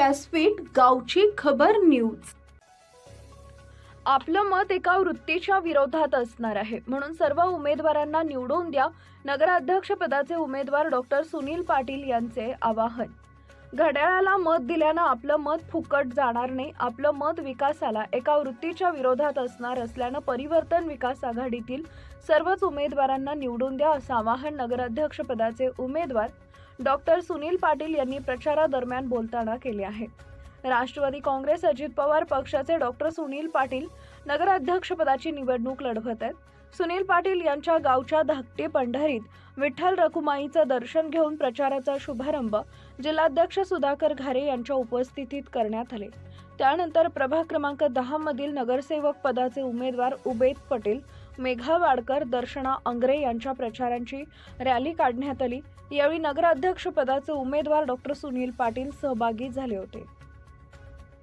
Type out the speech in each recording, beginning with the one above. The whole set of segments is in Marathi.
व्यासपीठ गावची खबर न्यूज. आपलं मत एका वृत्तीच्या विरोधात असणार आहे. म्हणून सर्व उमेदवारांना निवडून द्या. नगराध्यक्ष पदाचे उमेदवार डॉक्टर सुनील पाटील यांचे आवाहन. घड्याळाला मत दिल्यानं आपलं मत फुकट जाणार नाही. आपलं मत विकासाला एका वृत्तीच्या विरोधात असणार असल्यानं परिवर्तन विकास आघाडीतील सर्वच उमेदवारांना निवडून द्या असं आवाहन नगराध्यक्षपदाचे उमेदवार डॉक्टर सुनील पाटील यांनी प्रचारादरम्यान बोलताना केले आहे. राष्ट्रवादी काँग्रेस अजित पवार पक्षाचे डॉक्टर सुनील पाटील नगराध्यक्षपदाची निवडणूक लढवत आहेत. सुनील पाटील यांच्या गावच्या धाकटी पंढरीत विठ्ठल रखुमाईचं दर्शन घेऊन प्रचाराचा शुभारंभ जिल्हाध्यक्ष सुधाकर घारे यांच्या उपस्थितीत करण्यात आले. त्यानंतर प्रभाग क्रमांक दहा मधील नगरसेवक पदाचे उमेदवार उबेद पटेल मेघा वाडकर दर्शना अंग्रे यांच्या प्रचारांची रॅली काढण्यात आली. यावेळी नगराध्यक्षपदाचे उमेदवार डॉक्टर सुनील पाटील सहभागी झाले होते.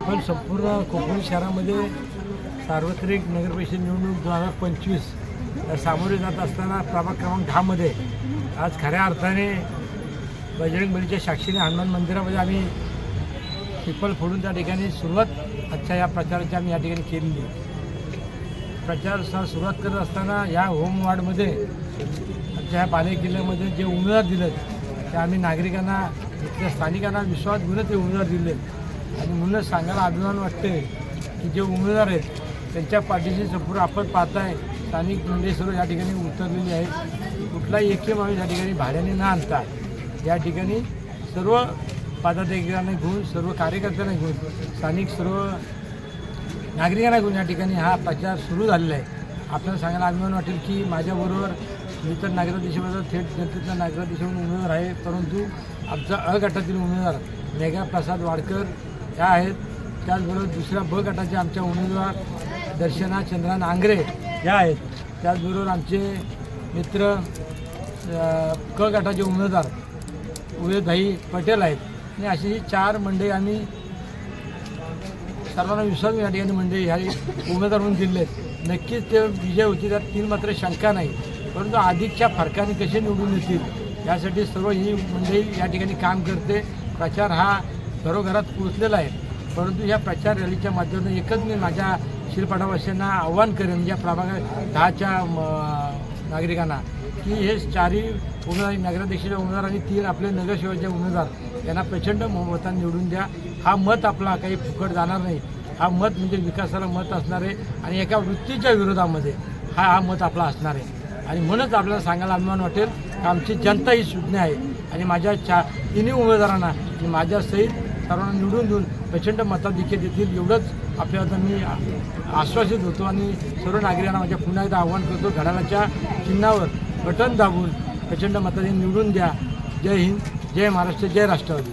पण संपूर्ण कोकण शहरामध्ये सार्वत्रिक नगरपरिषद निवडणूक दोन हजार पंचवीस सामोरे जात असताना प्रभाग क्रमांक दहामध्ये आज खऱ्या अर्थाने बजरंग बलीच्या साक्षीने हनुमान मंदिरामध्ये आम्ही पिपल फोडून त्या ठिकाणी सुरुवात. आजच्या या प्रचाराची आम्ही या ठिकाणी केलेली प्रचार सुरुवात करत असताना या होम वार्डमध्ये आमच्या ह्या पालघर जे उमेदवार दिलेत ते आम्ही नागरिकांना इथल्या स्थानिकांना विश्वास घेऊन ते उमेदवार दिले आणि म्हणूनच सांगायला अभिमान वाटते की जे उमेदवार आहेत त्यांच्या पाठीशी संपूर्ण आपण पाहताय स्थानिक मंडळी सर्व या ठिकाणी उतरलेली आहेत. कुठलाही एकही माणूस या ठिकाणी भाड्याने न आणता या ठिकाणी सर्व पदाधिकाऱ्यांना घेऊन सर्व कार्यकर्त्यांना घेऊन स्थानिक सर्व नागरिकांना घेऊन या ठिकाणी हा प्रचार सुरू झालेला आहे. आपल्याला सांगायला अभिमान वाटेल की माझ्याबरोबर मी तर नागराधीशामध्ये थेट जनतेचा नागराधीश उमेदवार आहे परंतु आमचा अ गटातील उमेदवार मेघा प्रसाद वाडकर ह्या आहेत. त्याचबरोबर दुसऱ्या ब गटाचे आमच्या उमेदवार दर्शना चंद्रान आंग्रे या आहेत. त्याचबरोबर आमचे मित्र क गटाचे उमेदवार उदयभाई पटेल आहेत. आणि अशी ही चार मंडळी आम्ही सर्वांना विश्वास या ठिकाणी मंडळी म्हणजे ह्या उमेदवार म्हणून दिले. आहेत नक्कीच ते विजय होतील त्यात तीन मात्र शंका नाही. परंतु अधिकच्या फरकाने कसे निवडून येतील यासाठी सर्व ही मंडळी या ठिकाणी काम करते. प्रचार हा घरोघरात पोचलेला आहे. परंतु या प्रचार रॅलीच्या माध्यमातून एकच मी माझ्या शिरपाटावासियांना आव्हान करेन या प्रभाग दहाच्या म, नागरिकांना. की हे चारही उमेदवार नगराध्यक्षाचे उमेदवार आणि तीन आपले नगरसेवकाचे उमेदवार यांना प्रचंड मतांनी निवडून द्या. हा मत आपला काही फुकट जाणार नाही. हा मत म्हणजे विकासाला मत असणार आहे आणि एका वृत्तीच्या विरोधामध्ये हा हा मत आपला असणार आहे. आणि म्हणूनच आपल्याला सांगायला अभिमान वाटेल की आमची जनता ही सुज्ञ आहे आणि माझ्या चा तिन्ही उमेदवारांना मी माझ्यासहित सर्वांना निवडून देऊन प्रचंड मताधिक्य देतील. एवढंच आपल्याला मी आश्वासित होतो आणि सर्व नागरिकांना माझ्या पुन्हा एकदा आव्हान करतो घडाळाच्या चिन्हावर बटन दाबून प्रचंड मताने निवडून द्या. जय हिंद जय महाराष्ट्र जय राष्ट्रवादी.